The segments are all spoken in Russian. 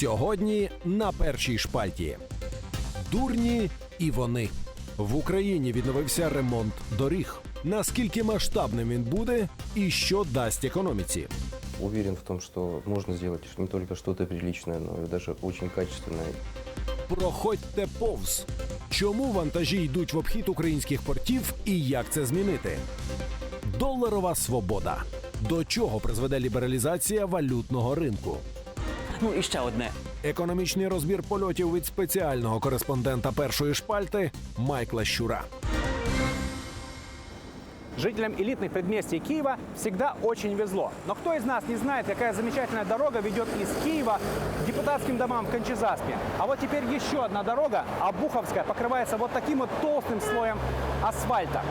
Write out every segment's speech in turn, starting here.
Сьогодні на першій шпальті. Дурні і вони. В Україні відновився ремонт доріг. Наскільки масштабним він буде і що дасть економіці? Уверен в том, что можно сделать не только что-то приличное, но и даже очень качественное. Проходьте повз. Чому вантажі йдуть в обхід українських портів і як це змінити? Доларова свобода. До чого призведе лібералізація валютного ринку? Ну і ще одне. Економічний розбір польотів від спеціального кореспондента першої шпальти Майкла Щура. Жителям элитных предместий Киева всегда очень везло. Но кто из нас не знает, какая замечательная дорога ведет из Киева к депутатским домам в Кончезаспе? А вот теперь еще одна дорога, Обуховская, покрывается вот таким вот толстым слоем асфальта.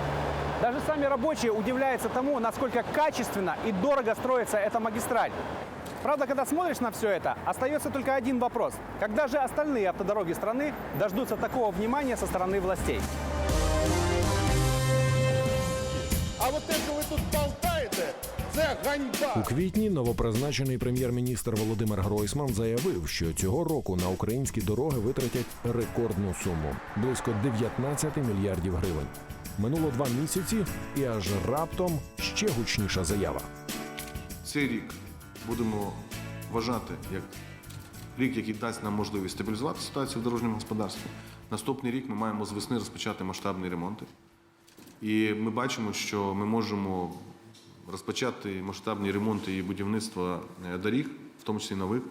Даже сами рабочие удивляются тому, насколько качественно и дорого строится эта магистраль. Правда, когда смотришь на все это, остается только один вопрос. Когда же остальные автодороги страны дождутся такого внимания со стороны властей? А от те, що ви тут болтаєте, це ганьба. У квітні новопризначений прем'єр-міністр Володимир Гройсман заявив, що цього року на українські дороги витратять рекордну суму близько 19 мільярдів гривень. Минуло два місяці, і аж раптом ще гучніша заява. Цей рік будемо вважати як рік, який дасть нам можливість стабілізувати ситуацію в дорожньому господарстві. Наступний рік ми маємо з весни розпочати масштабні ремонти. І ми бачимо, що ми можемо розпочати масштабні ремонти і будівництво е, доріг, в тому числі нових,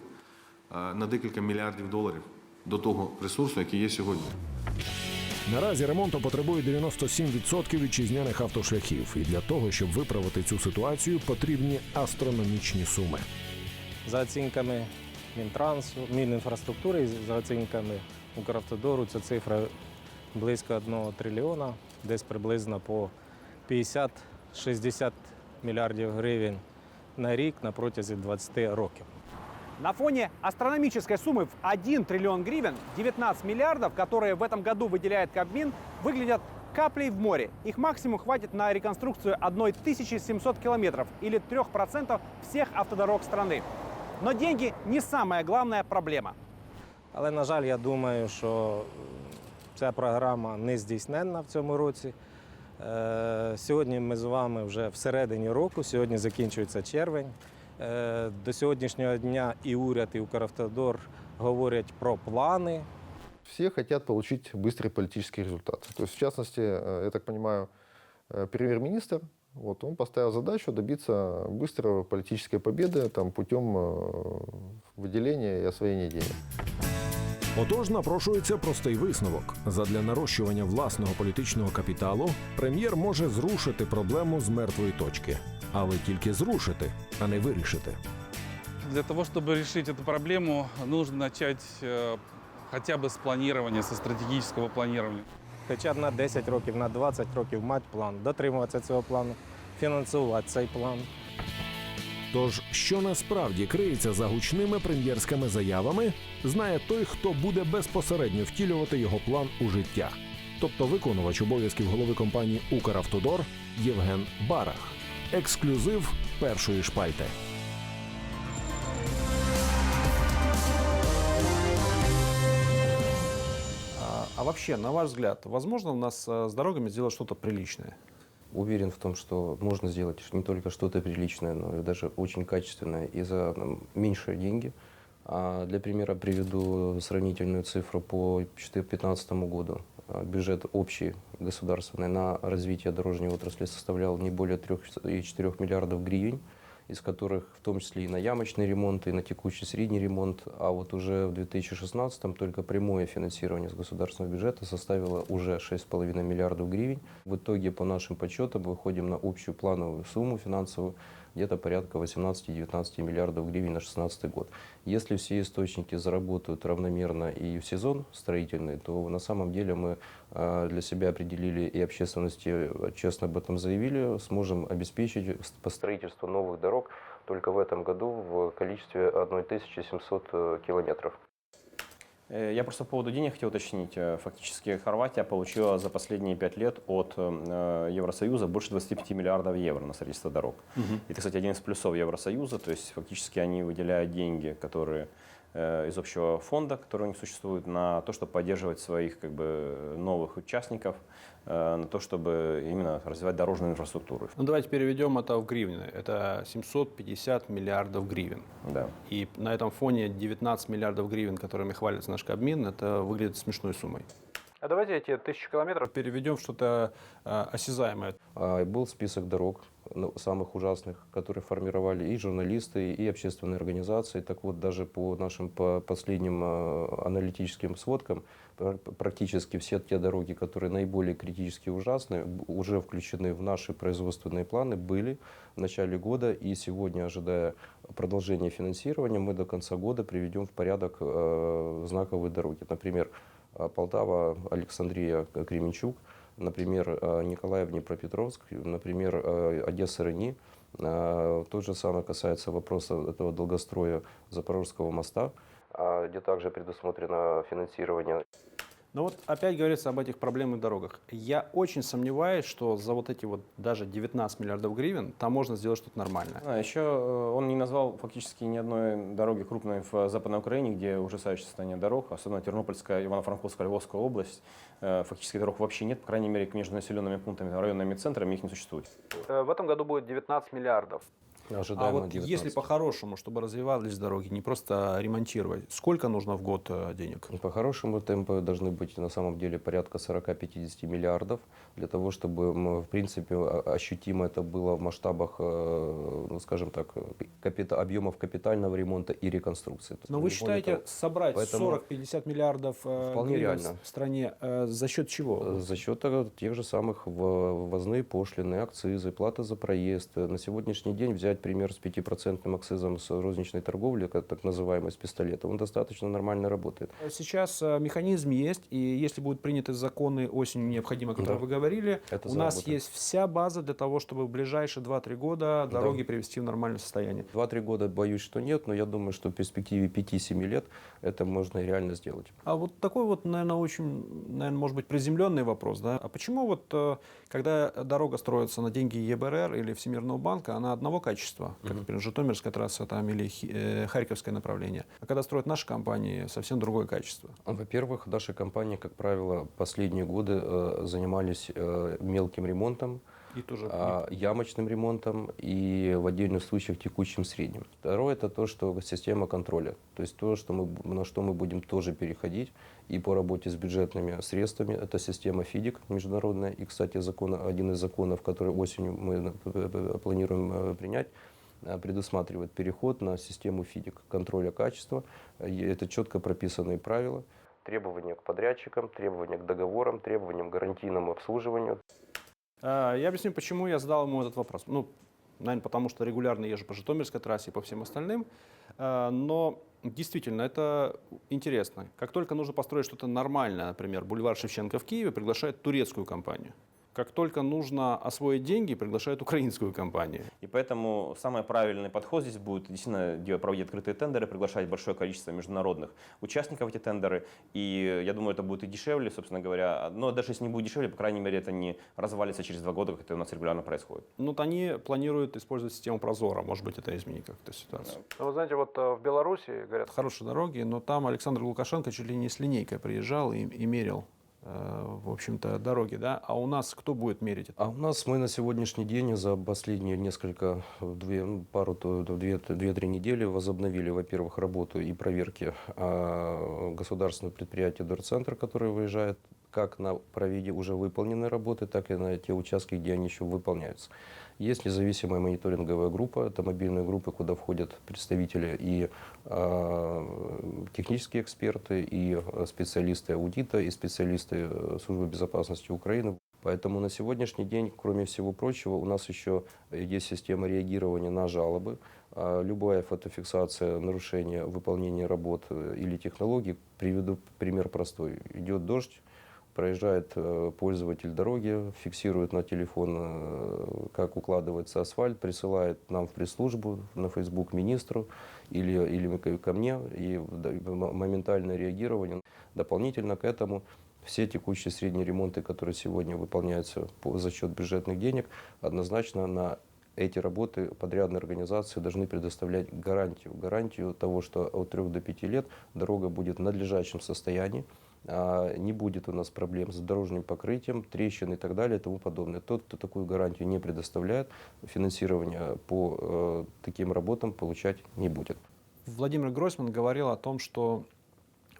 е, на декілька мільярдів доларів до того ресурсу, який є сьогодні. Наразі ремонту потребує 97% вітчизняних автошляхів, і для того, щоб виправити цю ситуацію, потрібні астрономічні суми. За оцінками Мінтрансу, Мінінфраструктури, за оцінками Укравтодору, ця цифра близько 1 трильйона, десь приблизно по 50-60 мільярдів гривень на рік на протязі 20 років. На фоне астрономической суммы в 1 триллион гривен 19 миллиардов, которые в этом году выделяет Кабмин, выглядят каплей в море. Их максимум хватит на реконструкцию 1700 километров или 3% всех автодорог страны. Но деньги не самая главная проблема. Але, на жаль, я думаю, що е, ця програма не здійсненна в цьому році. Е, Сьогодні ми з вами вже всередині року, сьогодні закінчується червень. Е, До сьогоднішнього дня і уряд, і Укравтодор говорять про плани. Все хотят получить быстрый политический результат. То есть, в частности, э, я так понимаю, э, премьер-министр, вот, он поставил задачу добиться быстрой политической победы там, путем э, выделения и освоения денег. Отож, напрошується простий висновок. Задля нарощування власного політичного капіталу прем'єр може зрушити проблему з мертвої точки, але тільки зрушити, а не вирішити. Для того, чтобы решить эту проблему, нужно начать э, хотя бы с планирования, со стратегического планирования. Хоча б на 10 років, на 20 років мати план, дотримуватися цього плану, фінансувати цей план. Тож, що насправді криється за гучними прем'єрськими заявами, знає той, хто буде безпосередньо втілювати його план у життя, тобто виконувач обов'язків голови компанії Укравтодор Євген Барах. Ексклюзив першої шпальти. А, а вообще, на ваш взгляд, возможно у нас э, с дорогами сделать что-то приличное? Уверен в том, что можно сделать не только что-то приличное, но и даже очень качественное и за меньшие деньги. А для примера приведу сравнительную цифру по 2015 году. А, Бюджет общий государственный на развитие дорожной отрасли составлял не более 3,4 миллиардов гривен, из которых в том числе и на ямочный ремонт, и на текущий средний ремонт. А вот уже в 2016 только прямое финансирование с государственного бюджета составило уже 6,5 миллиардов гривен. В итоге, по нашим подсчетам, выходим на общую плановую сумму финансовую где-то порядка 18-19 миллиардов гривен на 2016 год. Если все источники заработают равномерно и в сезон строительный, то на самом деле мы а, для себя определили и общественности честно об этом заявили, сможем обеспечить по строительству новых дорог только в этом году в количестве 1700 э, километров. Э, Я просто по поводу денег хотел уточнить. Э, Фактически Хорватия получила за последние пять лет от э, Евросоюза больше 25 миллиардов евро на строительство дорог. И это, кстати, один из плюсов Евросоюза. То есть фактически они выделяют деньги, которые из общего фонда, который у них существует, на то, чтобы поддерживать своих как бы, новых участников, э, на то, чтобы именно развивать дорожную инфраструктуру. Ну, давайте переведем это в гривны. Это 750 миллиардов гривен. Да. И на этом фоне 19 миллиардов гривен, которыми хвалится наш Кабмин, это выглядит смешной суммой. А давайте эти тысячи километров переведем в что-то э, осязаемое. А, Был список дорог ну, самых ужасных, которые формировали и журналисты, и общественные организации. Так вот, даже по нашим по последним э, аналитическим сводкам, пр- практически все те дороги, которые наиболее критически ужасны, уже включены в наши производственные планы, были в начале года. И сегодня, ожидая продолжения финансирования, мы до конца года приведем в порядок э, знаковые дороги. Например, Полтава, Александрия, Кременчук, например, э, Николаев, Днепропетровск, например, э, Одесса, Рени. Э, То же самое касается вопроса этого долгостроя Запорожского моста, а, где также предусмотрено финансирование Но вот опять говорится об этих проблемных дорогах. Я очень сомневаюсь, что за вот эти вот даже 19 миллиардов гривен там можно сделать что-то нормальное. А еще э, он не назвал фактически ни одной дороги крупной в Западной Украине, где ужасающее состояние дорог, особенно Тернопольская, Ивано-Франковская, Львовская область. Э, Фактически дорог вообще нет, по крайней мере, между населенными пунктами, районными центрами их не существует. В этом году будет 19 миллиардов. А ожидаемо вот 19. если по-хорошему, чтобы развивались дороги, не просто ремонтировать, сколько нужно в год э, денег? По-хорошему темпы должны быть на самом деле порядка 40-50 миллиардов для того, чтобы, в принципе, ощутимо это было в масштабах, э, ну, скажем так, капита- объемов капитального ремонта и реконструкции. Но вы считаете, того, собрать Поэтому 40-50 миллиардов э, Вполне реально. в стране за счет чего? За счет тех же самых ввозные пошлины, акцизы, платы за проезд. На сегодняшний день взять пример с 5% акцизом с розничной торговли, как так называемый, с пистолета, он достаточно нормально работает. Сейчас э, механизм есть, и если будут приняты законы осенью необходимо, о которых Да. вы говорили, Это у нас есть вся база для того, чтобы в ближайшие 2-3 года дороги привести в нормальное состояние. Два-три года боюсь, что нет, но я думаю, что в перспективе 5-7 лет это можно реально сделать. А вот такой вот, наверное, очень, наверное, может быть, приземленный вопрос, да? А почему вот, э, когда дорога строится на деньги ЕБРР или Всемирного банка, она одного качества, как, например, Житомирская трасса там или э, Харьковское направление, а когда строят наши компании, совсем другое качество? Во-первых, наши компании, как правило, последние годы э, занимались э, мелким ремонтом, И тоже а, ямочным ремонтом и в отдельных случаях текущим средним. Второе это то, что система контроля, то есть то, что мы, на что мы будем тоже переходить и по работе с бюджетными средствами. Это система ФИДИК международная и, кстати, закон, один из законов, который осенью мы э, планируем э, принять, э, предусматривает переход на систему ФИДИК контроля качества. Это четко прописанные правила. Требования к подрядчикам, требования к договорам, требованиям к гарантийному обслуживанию. А, Я объясню, почему я задал ему этот вопрос. Ну, наверное, потому что регулярно езжу по Житомирской трассе и по всем остальным. А, Но действительно, это интересно. Как только нужно построить что-то нормальное, например, бульвар Шевченко в Киеве, приглашают турецкую компанию. Как только нужно освоить деньги, приглашают украинскую компанию. И поэтому самый правильный подход здесь будет действительно проводить открытые тендеры, приглашать большое количество международных участников в эти тендеры. И я думаю, это будет и дешевле, собственно говоря. Но даже если не будет дешевле, по крайней мере, это не развалится через два года, как это у нас регулярно происходит. Ну, вот они планируют использовать систему Прозора. Может быть, это изменит как-то ситуацию. Ну, вы знаете, вот в Беларуси, говорят, хорошие дороги, но там Александр Лукашенко чуть ли не с линейкой приезжал и, и мерил, э, в общем-то, дороги, да? А у нас кто будет мерить это? А у нас мы на сегодняшний день за последние несколько, две, ну, пару, две, две-три недели возобновили, во-первых, работу и проверки а, государственного предприятия Дорцентр, которое выезжает как на проведе уже выполненной работы, так и на те участки, где они еще выполняются. Есть независимая мониторинговая группа, это мобильные группы, куда входят представители и а, технические эксперты, и а, специалисты аудита, и специалисты э, службы безопасности Украины. Поэтому на сегодняшний день, кроме всего прочего, у нас еще есть система реагирования на жалобы. А Любая фотофиксация нарушения выполнения работ э, или технологий, приведу пример простой. Идет дождь, проезжает э, пользователь дороги, фиксирует на телефон, э, как укладывается асфальт, присылает нам в пресс-службу, на Facebook министру или, или ко- мне, и моментальное реагирование. Дополнительно к этому все текущие средние ремонты, которые сегодня выполняются по- за счет бюджетных денег, однозначно на эти работы подрядные организации должны предоставлять гарантию. Гарантию того, что от 3 до 5 лет дорога будет в надлежащем состоянии, не будет у нас проблем с дорожным покрытием, трещин и так далее и тому подобное. Тот, кто такую гарантию не предоставляет, финансирование по э, таким работам получать не будет. Владимир Гройсман говорил о том, что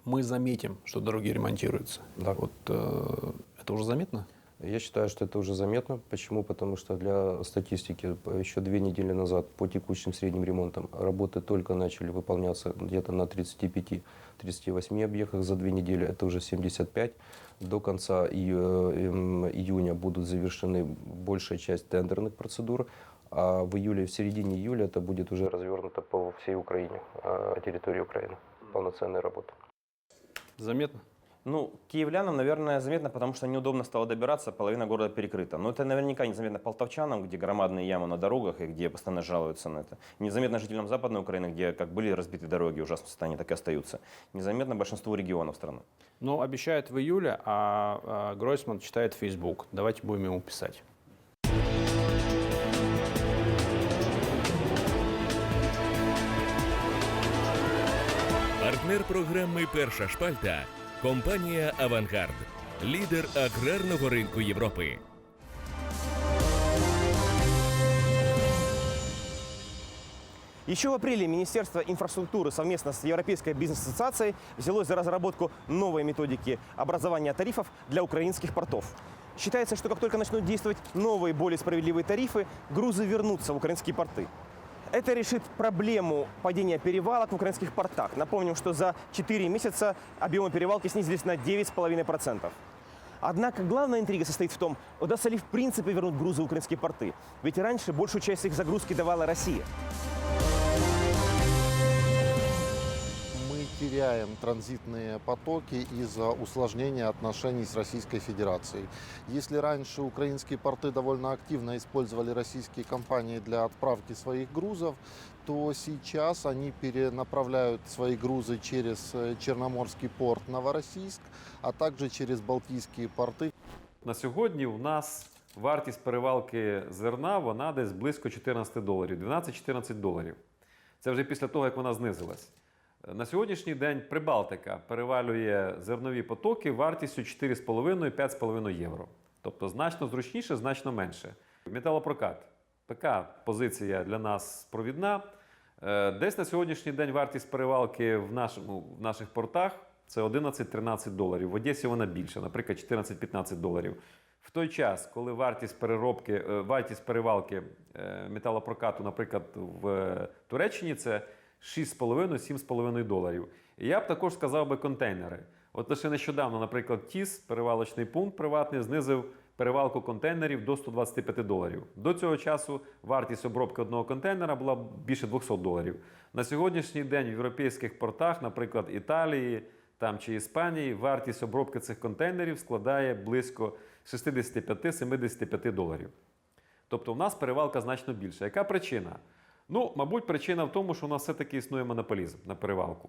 мы заметим, что дороги ремонтируются. Да. Вот э, это уже заметно? Я считаю, что это уже заметно. Почему? Потому что для статистики п- еще две недели назад по текущим средним ремонтам работы только начали выполняться где-то на 35-38 объектах за две недели. Это уже 75. До конца эм, июня будут завершены большая часть тендерных процедур. А в июле, в середине июля это будет уже развернуто по всей Украине, а, территории Украины. Полноценная работа. Заметно? Ну, киевлянам, наверное, заметно, потому что неудобно стало добираться, половина города перекрыта. Но это наверняка незаметно полтавчанам, где громадные ямы на дорогах и где постоянно жалуются на это. Незаметно жителям Западной Украины, где как были разбиты дороги в ужасном состоянии, так и остаются. Незаметно большинству регионов страны. Но обещают в июле, а, а Гройсман читает Facebook. Давайте будем ему писать. Партнер програми Перша шпальта компанія Авангард, лідер аграрного ринку Європи. Еще в апреле Министерство инфраструктуры совместно с Европейской бизнес-ассоциацией взялось за разработку новой методики образования тарифов для украинских портов. Считается, что как только начнут действовать новые, более справедливые тарифы, грузы вернутся в украинские порты. Это решит проблему падения перевалок в украинских портах. Напомним, что за 4 месяца объемы перевалки снизились на 9,5%. Однако главная интрига состоит в том, удастся ли в принципе вернуть грузы в украинские порты. Ведь раньше большую часть их загрузки давала Россия. теряем транзитные потоки из-за усложнения отношений с Российской Федерацией. Если раньше украинские порты довольно активно использовали российские компании для отправки своих грузов, то сейчас они перенаправляют свои грузы через э, Черноморский порт Новороссийск, а также через Балтийские порты. На сьогодні у нас вартість перевалки зерна вона десь близько 14 доларів, 12-14 доларів. Це вже після того, як вона знизилась. На сьогоднішній день Прибалтика перевалює зернові потоки вартістю 4,5-5,5 євро. Тобто значно зручніше, значно менше. Металопрокат. Така позиція для нас провідна. Е, Десь на сьогоднішній день вартість перевалки в, нашому, в наших портах це 11-13 доларів. В Одесі вона більша, наприклад, 14-15 доларів. В той час, коли вартість переробки, е, вартість перевалки е, металопрокату, наприклад, в Туреччині це 6,5-7,5 доларів. І я б також сказав би контейнери. От лише нещодавно, наприклад, ТІС, перевалочний пункт приватний, знизив перевалку контейнерів до 125 доларів. До цього часу вартість обробки одного контейнера була більше 200 доларів. На сьогоднішній день в європейських портах, наприклад, Італії там, чи Іспанії, вартість обробки цих контейнерів складає близько 65-75 доларів. Тобто в нас перевалка значно більша. Яка причина? Ну, мабуть, причина в тому, що у нас все-таки існує монополізм на перевалку.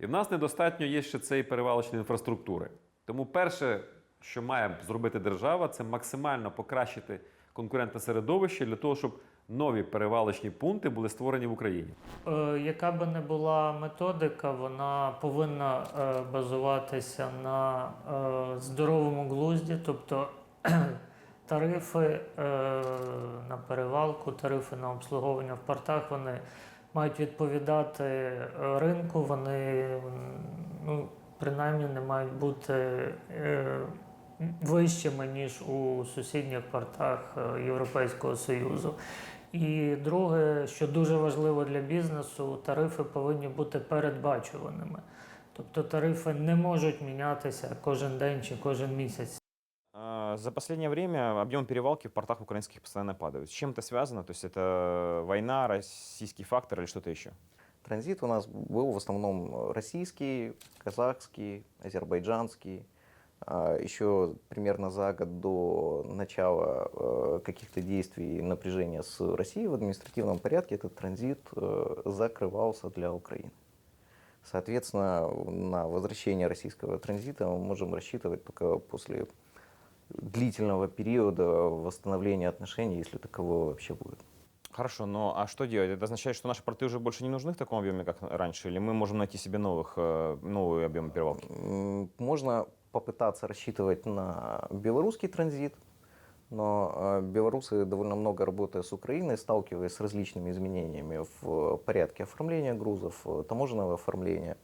І в нас недостатньо є ще цієї перевалочної інфраструктури. Тому перше, що має зробити держава, це максимально покращити конкурентне середовище для того, щоб нові перевалочні пункти були створені в Україні. Е, Яка би не була методика, вона повинна е, базуватися на е, здоровому глузді, тобто тарифи е, на перевалку, тарифи на обслуговування в портах, вони мають відповідати ринку, вони ну, принаймні не мають бути е, вищими, ніж у сусідніх портах е, Європейського Союзу. І друге, що дуже важливо для бізнесу, тарифи повинні бути передбачуваними. Тобто тарифи не можуть мінятися кожен день чи кожен місяць. А, За последнее время объем перевалки в портах украинских постоянно падают. С чем это связано? То есть это война, российский фактор или что-то еще? Транзит у нас был в основном российский, казахский, азербайджанский. А, Еще примерно за год до начала э, каких-то действий напряжения с Россией в административном порядке этот транзит э, закрывался для Украины. Соответственно, на возвращение российского транзита мы можем рассчитывать только после длительного периода восстановления отношений, если такового вообще будет. Хорошо, но а что делать? Это означает, что наши порты уже больше не нужны в таком объеме, как раньше? Или мы можем найти себе новых, э, новые объемы перевалки? Можно попытаться рассчитывать на белорусский транзит, но э, белорусы довольно много работая с Украиной, сталкиваясь с различными изменениями в порядке оформления грузов, э, таможенного оформления,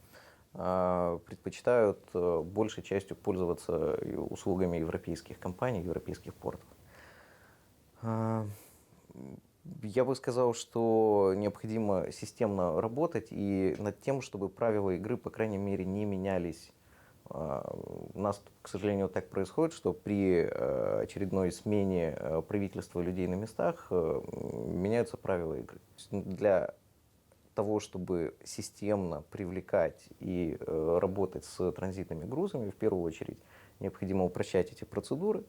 предпочитают э, большей частью пользоваться услугами европейских компаний, европейских портов. А, Я бы сказал, что необходимо системно работать и над тем, чтобы правила игры, по крайней мере, не менялись. А, У нас, к сожалению, так происходит, что при э, очередной смене э, правительства людей на местах меняются правила игры. Для того, чтобы системно привлекать и э, работать с транзитными грузами, в первую очередь необходимо упрощать эти процедуры,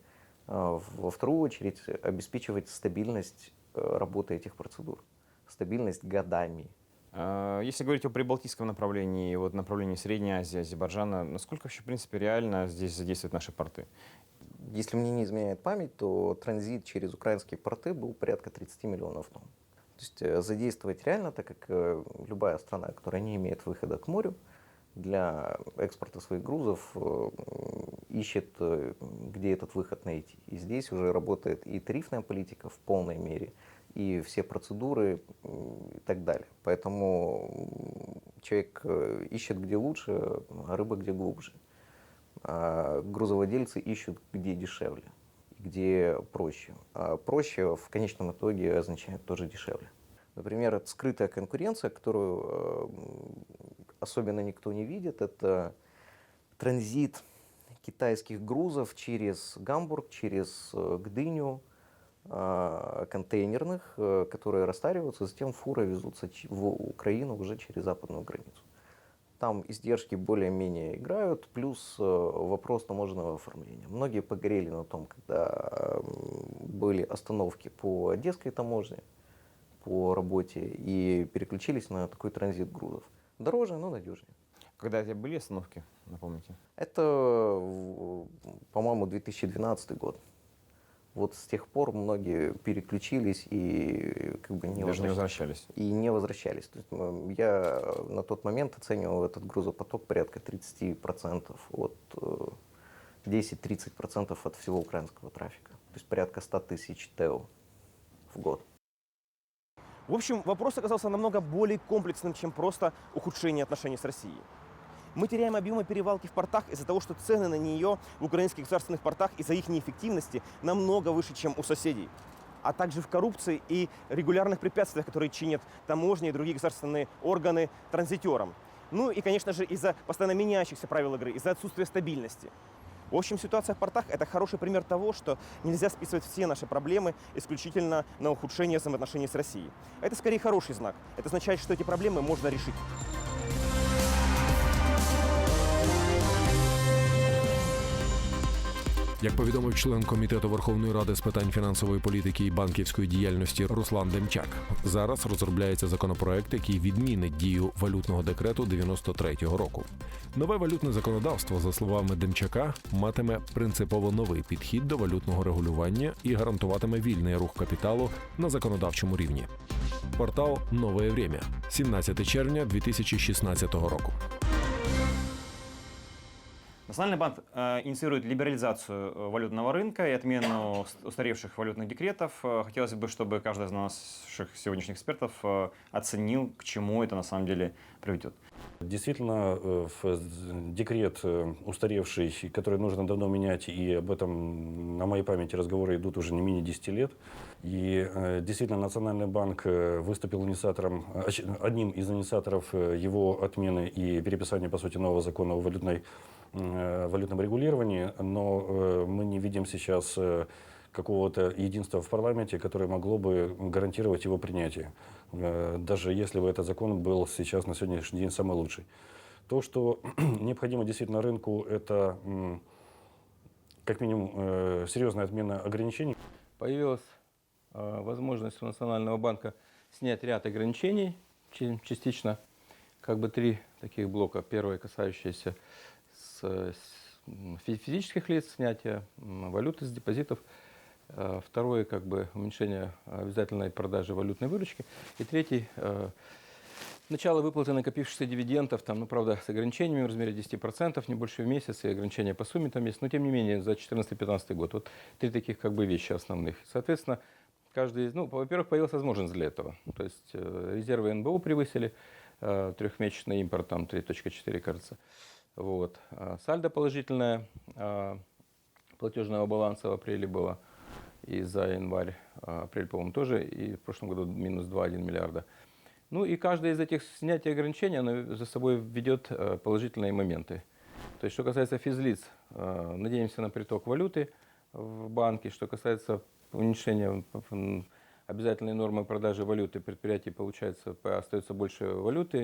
а во вторую очередь обеспечивать стабильность э, работы этих процедур, стабильность годами. А, Если говорить о прибалтийском направлении, вот направлении Средней Азии, Азербайджана, насколько вообще, в принципе, реально здесь задействовать наши порты? Если мне не изменяет память, то транзит через украинские порты был порядка 30 миллионов тонн. То есть э, задействовать реально, так как э, любая страна, которая не имеет выхода к морю, для экспорта своих грузов э, ищет, где этот выход найти. И здесь уже работает и тарифная политика в полной мере, и все процедуры и так далее. Поэтому человек ищет, где лучше, а рыба где глубже. А грузовладельцы ищут, где дешевле, где проще. А проще в конечном итоге означает тоже дешевле. Например, скрытая конкуренция, которую э, особенно никто не видит, это транзит китайских грузов через Гамбург, через э, Гдыню, э, контейнерных, которые растариваются, затем фуры везутся в Украину уже через западную границу. Там издержки более-менее играют, плюс э, вопрос таможенного оформления. Многие погорели на том, когда были остановки по Одесской таможне, по работе, и переключились на такой транзит грузов. Дороже, но надежнее. Когда это были остановки, напомните? Это, по-моему, 2012 год. Вот с тех пор многие переключились и как бы не, Даже не возвращались. И не возвращались. То есть, м, я на тот момент оценивал этот грузопоток порядка 30% от э, 10-30% от всего украинского трафика. То есть порядка 100 тысяч ТЭО в год. В общем, вопрос оказался намного более комплексным, чем просто ухудшение отношений с Россией. Мы теряем объемы перевалки в портах из-за того, что цены на нее в украинских государственных портах из-за их неэффективности намного выше, чем у соседей. А также в коррупции и регулярных препятствиях, которые чинят таможни и другие государственные органы транзитерам. Ну и, конечно же, из-за постоянно меняющихся правил игры, из-за отсутствия стабильности. В общем, ситуация в портах – это хороший пример того, что нельзя списывать все наши проблемы исключительно на ухудшение взаимоотношений с Россией. Это скорее хороший знак. Это означает, что эти проблемы можно решить. Як повідомив член комітету Верховної Ради з питань фінансової політики і банківської діяльності Руслан Демчак, зараз розробляється законопроект, який відмінить дію валютного декрету 93-го року. Нове валютне законодавство, за словами Демчака, матиме принципово новий підхід до валютного регулювання і гарантуватиме вільний рух капіталу на законодавчому рівні. Портал Нове Время, 17 червня 2016 року. Национальный банк э, инициирует либерализацию э, валютного рынка и отмену ус- устаревших валютных декретов. Э, Хотелось бы, чтобы каждый из наших сегодняшних экспертов оценил, к чему это на самом деле приведет. Действительно, декрет устаревший, который нужно давно менять, и об этом на моей памяти разговоры идут уже не менее 10 лет. И действительно, Национальный банк выступил инициатором, одним из инициаторов его отмены и переписания, по сути, нового закона о валютной, валютном регулировании, но э, мы не видим сейчас э, какого-то единства в парламенте, которое могло бы гарантировать его принятие, Э, даже если бы этот закон был сейчас на сегодняшний день самый лучший. То, что необходимо действительно рынку, это как минимум э, серьезная отмена ограничений. Появилась э, возможность у Национального банка снять ряд ограничений, частично, как бы три таких блока. Первое, касающееся фи- физических лиц, снятия м, валюты с депозитов. Э, Второе, как бы уменьшение обязательной продажи валютной выручки. И третий, э, начало выплаты накопившихся дивидендов, там, ну, правда, с ограничениями в размере 10%, не больше в месяц, и ограничения по сумме там есть, но тем не менее за 2014-2015 год. Вот три таких как бы вещи основных. Соответственно, каждый, из- ну, во-первых, появилась возможность для этого. То есть э, резервы НБУ превысили, э, трехмесячный импорт там 3.4, кажется. Вот. А Сальдо положительное, а, платежного баланса в апреле было и за январь, а, апрель, по-моему, тоже, и в прошлом году минус 2,1 миллиарда. Ну и каждое из этих снятий ограничений, оно за собой ведет э, положительные моменты. То есть, что касается физлиц, э, надеемся на приток валюты в банки. Что касается уменьшения м, обязательной нормы продажи валюты, предприятий, получается, по- остается больше валюты.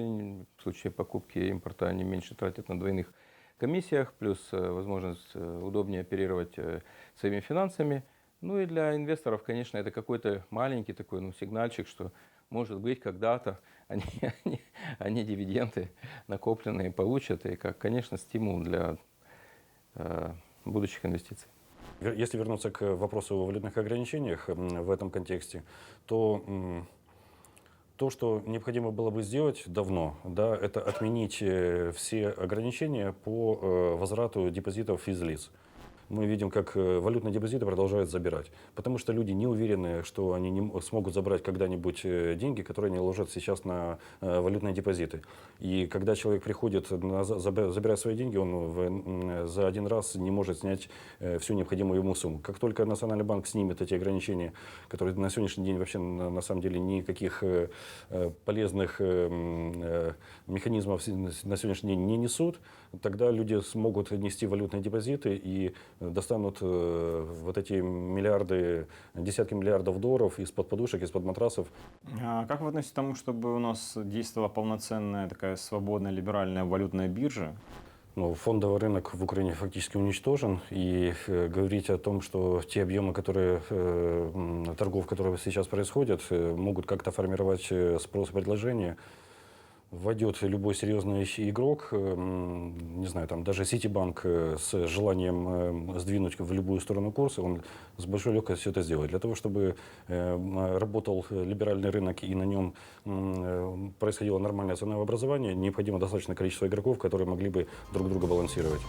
В случае покупки и импорта они меньше тратят на двойных комиссиях, плюс э, возможность э, удобнее оперировать э, своими финансами. Ну и для инвесторов, конечно, это какой-то маленький такой ну, сигнальчик, что, может быть, когда-то они, они, они дивиденды накопленные получат, и, как, конечно, стимул для э, будущих инвестиций. Если вернуться к вопросу о валютных ограничениях в этом контексте, то то, что необходимо было бы сделать давно, да, это отменить э, все ограничения по э, возврату депозитов физлиц. Мы видим, как э, валютные депозиты продолжают забирать, потому что люди не уверены, что они не смогут забрать когда-нибудь э, деньги, которые они ложат сейчас на э, валютные депозиты. И когда человек приходит на, за- забя- забирать свои деньги, он за один раз не может снять всю необходимую ему сумму. Как только Национальный банк снимет эти ограничения, которые на сегодняшний день вообще на, самом деле никаких полезных механизмов на сегодняшний день не несут, тогда люди смогут нести валютные депозиты и достанут э, вот эти миллиарды, десятки миллиардов долларов из-под подушек, из-под матрасов. А как вы относитесь к тому, чтобы у нас действовала полноценная такая свободная либеральная валютная биржа? Ну, фондовый рынок в Украине фактически уничтожен, и э, говорить о том, что те объемы, которые, э, торгов, которые сейчас происходят, э, могут как-то формировать э, спрос и предложение, войдет любой серьезный игрок, э, м, не знаю, там даже Ситибанк э, с желанием э, сдвинуть в любую сторону курс, он с большой легкостью это сделает. Для того, чтобы э, м, работал либеральный рынок и на нем э, происходило нормальное ценообразование, необходимо достаточное количество игроков, которые могли бы друг друга балансировать.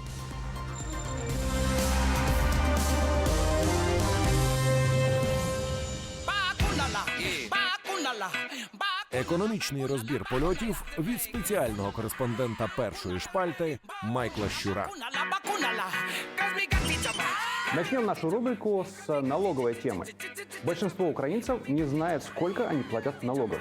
Економічний розбір польотів від спеціального кореспондента першої шпальти Майкла Щура. Начнем нашу рубрику с налоговой темы. Большинство украинцев не знает, сколько они платят налогов.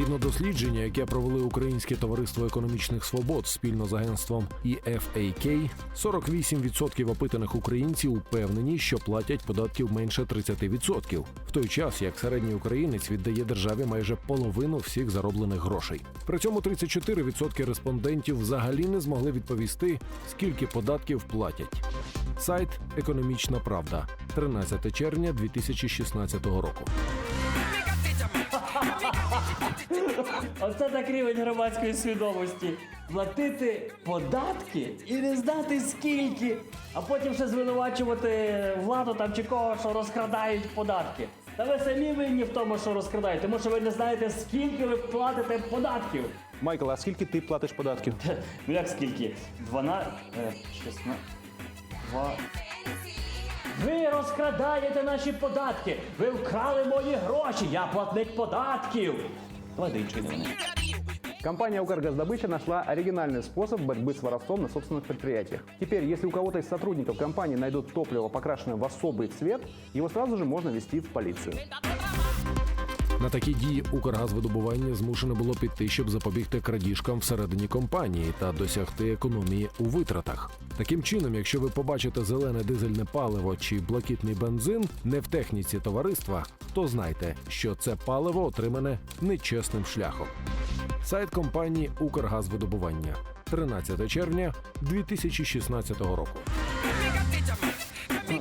Згідно дослідження, яке провели Українське товариство економічних свобод спільно з агентством EFAK, 48% опитаних українців упевнені, що платять податків менше 30%, в той час як середній українець віддає державі майже половину всіх зароблених грошей. При цьому 34% респондентів взагалі не змогли відповісти, скільки податків платять. Сайт Економічна Правда, 13 червня 2016 року. Оце так рівень громадської свідомості. Платити податки і не знати скільки, а потім ще звинувачувати владу там чи кого, що розкрадають податки. Та ви самі винні в тому, що розкрадають, тому що ви не знаєте, скільки ви платите податків. Майкл, а скільки ти платиш податків? Ну як скільки? 12, е, 16, 2... Ви розкрадаєте наші податки! Ви вкрали мої гроші! Я платник податків! Іншої новини. Компания «Укргаздобыча» нашла оригинальный способ борьбы с воровством на собственных предприятиях. Теперь, если у кого-то из сотрудников компании найдут топливо, покрашенное в особый цвет, его сразу же можно вести в полицию. На такі дії Укргазвидобування змушено було піти, щоб запобігти крадіжкам всередині компанії та досягти економії у витратах. Таким чином, якщо ви побачите зелене дизельне паливо чи блакитний бензин не в техніці товариства, то знайте, що це паливо отримане нечесним шляхом. Сайт компанії Укргазвидобування 13 червня 2016 року.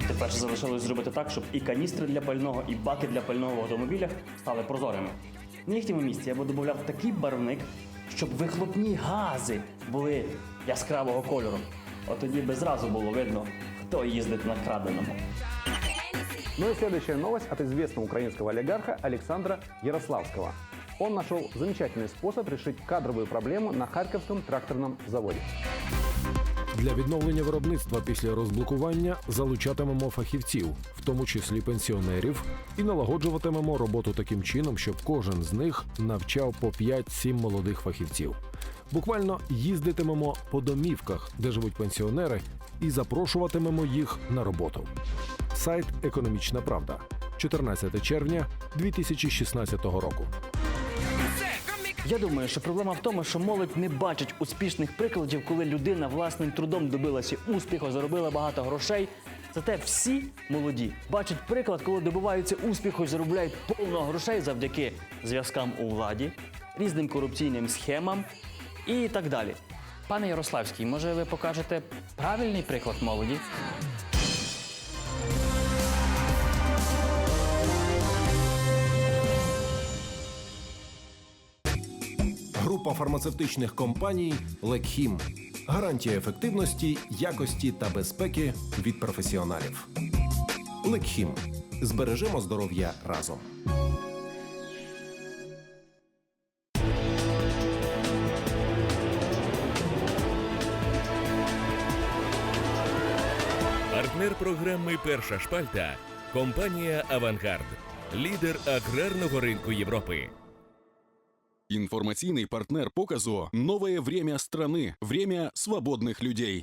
Тепер залишилось зробити так, щоб і каністри для пального, і баки для пального в автомобілях стали прозорими. На їхньому місці я би додавав такий барвник, щоб вихлопні гази були яскравого кольору. От тоді би зразу було видно, хто їздить на краденому. Ну и следующая новость от известного украинского олигарха Александра Ярославского. Он нашел замечательный способ решить кадровую проблему на Харьковском тракторном заводе. Для відновлення виробництва після розблокування залучатимемо фахівців, в тому числі пенсіонерів, і налагоджуватимемо роботу таким чином, щоб кожен з них навчав по 5-7 молодих фахівців. Буквально їздитимемо по домівках, де живуть пенсіонери, і запрошуватимемо їх на роботу. Сайт Економічна Правда, 14 червня 2016 року. Я думаю, що проблема в тому, що молодь не бачить успішних прикладів, коли людина власним трудом добилася успіху, заробила багато грошей. Зате всі молоді бачать приклад, коли добиваються успіху і заробляють повно грошей завдяки зв'язкам у владі, різним корупційним схемам і так далі. Пане Ярославський, може ви покажете правильний приклад молоді? Група фармацевтичних компаній Лекхім. Гарантія ефективності, якості та безпеки від професіоналів. Лекхім. Збережемо здоров'я разом. Партнер програми Перша шпальта компанія Авангард, лідер аграрного ринку Європи. Информационный партнер показу «Новое время страны. Время свободных людей».